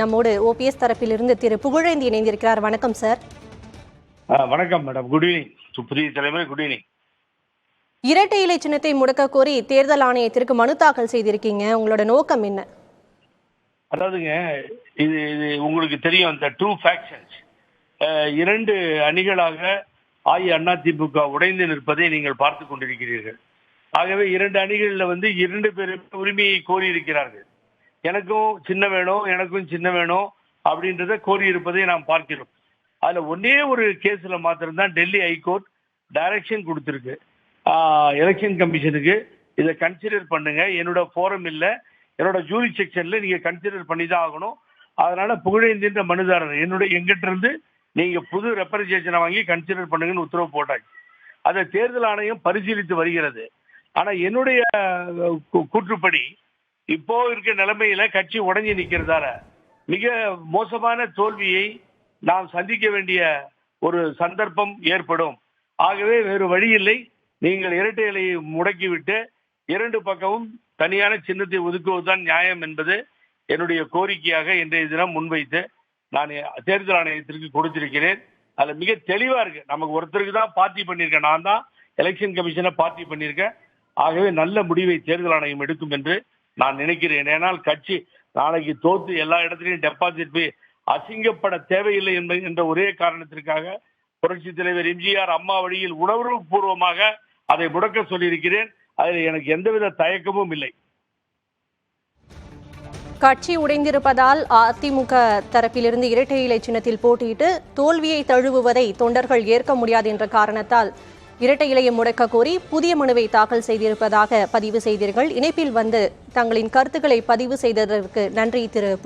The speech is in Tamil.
நம்மோடு ஓபிஎஸ் தரப்பிலிருந்து திரு புகழேந்தி இணைந்திருக்கிறார். வணக்கம் சார். வணக்கம் மேடம். குட் ஈவினிங் சுப்ரிய தலைமுறை குட் ஈவினிங் இரட்டை இலை சின்னத்தை முடக்க கோரி தேர்தல் ஆணையத்திற்கு மனு தாக்கல் செய்திருக்கீங்க. உங்களோட நோக்கம் என்ன? அதாவதுங்க இது இது உங்களுக்கு தெரியும் இந்த டூ ஃபேக்ஷன்ஸ் இரண்டு அணிகளாக அஇஅதிமுக உடைந்து நிற்பதை நீங்கள் பார்த்து கொண்டிருக்கிறீர்கள். ஆகவே இரண்டு அணிகளில் வந்து இரண்டு பேரும் உரிமையை கோரி இருக்கிறார்கள் எனக்கும் சின்ன வேணும் எனக்கும் சின்ன வேணும் அப்படின்றத கோரியிருப்பதை நாம் பார்க்கிறோம். அதுல ஒன்னே ஒரு கேஸ்ல மாத்திரம்தான் டெல்லி ஹைகோர்ட் டைரக்ஷன் கொடுத்துருக்கு. எலெக்ஷன் கமிஷனுக்கு. இதை கன்சிடர் பண்ணுங்க. என்னோட ஃபோரம் இல்லை. என்னோட ஜூரி செக்ஷன்ல நீங்க கன்சிடர் பண்ணி தான் ஆகணும். அதனால புகழேந்தின்ற மனுதாரர். என்னுடைய எங்கிட்ட இருந்து நீங்க புது ரெப்ரசன்டேஷனை வாங்கி கன்சிடர் பண்ணுங்கன்னு உத்தரவு போட்டாச்சு. அதை தேர்தல் ஆணையம் பரிசீலித்து வருகிறது. ஆனா என்னுடைய கூற்றுப்படி இப்போ இருக்க நிலைமையில கட்சி உடஞ்சி நிக்கிறதால மிக மோசமான தோல்வியை நாம் சந்திக்க வேண்டிய ஒரு சந்தர்ப்பம் ஏற்படும். ஆகவே வேறு வழி இல்லை. நீங்கள் இரட்டை இலையை முடக்கிவிட்டு இரண்டு பக்கமும் தனியான சின்னத்தை ஒதுக்குவதுதான் நியாயம் என்பது என்னுடைய கோரிக்கையாக இன்றைய தினம் முன்வைத்து நான் தேர்தல் ஆணையத்திற்கு கொடுத்திருக்கிறேன். அதுல மிக தெளிவா இருக்கு. நமக்கு ஒருத்தருக்கு தான் பார்ட்டி பண்ணியிருக்கேன். நான் தான் எலெக்ஷன் கமிஷனை பார்ட்டி பண்ணியிருக்கேன். ஆகவே நல்ல முடிவை தேர்தல் ஆணையம் எடுக்கும் என்று நான் நினைக்கிறேன். ஏனால் கட்சி நாளைக்கு தோத்து எல்லா இடத்துலையும் டெபாசிட் போய் அசிங்கப்பட தேவையில்லை என்ப- என்ற ஒரே காரணத்திற்காக புரட்சி தலைவர் எம்ஜிஆர் அம்மா வழியில் உணர்வு பூர்வமாக அதை முடக்க சொல்லியிருக்கிறேன். அதில் எனக்கு எந்தவித தயக்கமும் இல்லை. கட்சி உடைந்திருப்பதால் அதிமுக தரப்பிலிருந்து இரட்டை இலை சின்னத்தில் போட்டியிட்டு தோல்வியை தழுவுவதை தொண்டர்கள் ஏற்க முடியாது என்ற காரணத்தால் இரட்டை இலையை முடக்க கோரி புதிய மனுவை தாக்கல் செய்திருப்பதாக பதிவு செய்தீர்கள். இணைப்பில் வந்து தங்களின் கருத்துக்களை பதிவு செய்ததற்கு நன்றி திரு